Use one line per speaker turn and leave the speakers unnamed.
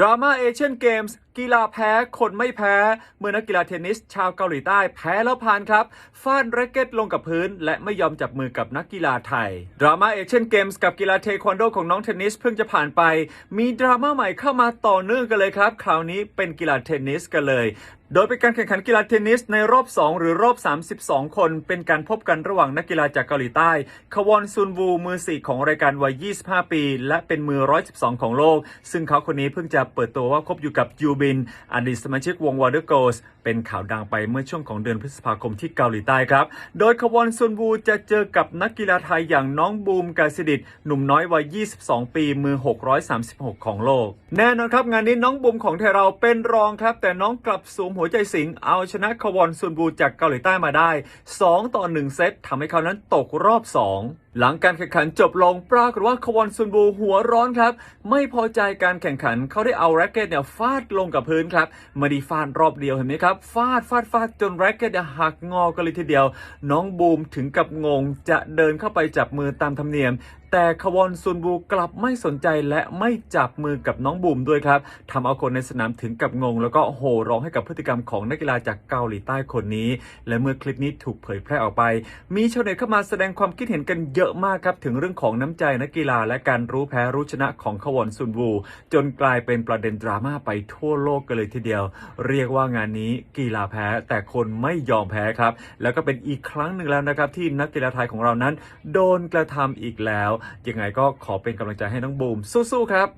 ดราม่าเอเชียนเกมส์กีฬาแพ้ คนไม่แพ้ เมื่อนักกีฬาเทนนิส ชาวเกาหลีใต้แพ้แล้วผ่านครับฟาดแร็กเก็ตลงกับพื้น และไม่ยอมจับมือกับนักกีฬาไทย ดราม่าเอเชียนเกมส์กับกีฬาเทควันโดของน้องเทนนิสเพิ่งจะผ่านไป มีดราม่าใหม่เข้ามาต่อเนื่องกันเลยครับ คราวนี้เป็นกีฬาเทนนิสกันเลยโดยเป็นการแข่งขันกีฬาเทนนิสในรอบ 2 หรือรอบ 32 คน เป็นการพบกันระหว่างนักกีฬาจากเกาหลีใต้ ควอนซุนวู มือ 4 ของรายการวัย 25 ปี และเป็นมือ 112 ของโลก ซึ่งเขาคนนี้เพิ่งจะเปิดตัวว่าคบอยู่กับยูบิน อดีตสมาชิกวงวอเตอร์โกส เป็นข่าวดังไปเมื่อช่วงของเดือนพฤษภาคมที่เกาหลีใต้ครับ โดยควอนซุนวูจะเจอกับนักกีฬาไทยอย่างน้องบูมกาซิดิตหนุ่มน้อยวัย 22 ปี มือ 636 ของโลก แน่นอนครับงานนี้น้องบูมของไทยเราเป็นรองครับ แต่น้องกลับสูมหัวใจสิงเอาชนะควอนซุนวูจากเกาหลีใต้มาได้ 2 ต่อ 1 เซตทำให้เขานั้นตกรอบ 2หลังการแข่งขันจบลงปรากฏว่าควอนซุนวูหัวร้อนครับ ไม่พอใจการแข่งขันเขาได้เอาแร็กเก็ตเนี่ยฟาดลงกับพื้นครับไม่ได้ฟาดรอบเดียวเห็นไหมครับฟาดฟาดฟาดจนแร็กเก็ตหักงอกันเลยทีเดียว น้องบูมถึงกับงงจะเดินเข้าไปจับมือตามธรรมเนียม แต่ควอนซุนวูกลับไม่สนใจและไม่จับมือกับน้องบูมด้วยครับทำเอาคนในสนามถึงกับงง แล้วก็โห่ร้องให้กับพฤติกรรมของนักกีฬาจากเกาหลีใต้คนนี้ และเมื่อคลิปนี้ถูกเผยแพร่ออกไป มีชาวเน็ตเข้ามาแสดงความคิดเห็นกันเยอะมากครับ ถึงเรื่องของน้ำใจนักกีฬาและการรู้แพ้รู้ชนะของควอนซุนวูจนกลายเป็นประเด็นดราม่าไปทั่วโลกกันเลยทีเดียว เรียกว่างานนี้กีฬาแพ้แต่คนไม่ยอมแพ้ครับ แล้วก็เป็นอีกครั้งหนึ่งแล้วนะครับที่นักกีฬาไทยของเรานั้น โดนกระทำอีกแล้วยังไงก็ขอเป็นกำลังใจให้น้องบูมสู้ๆครับ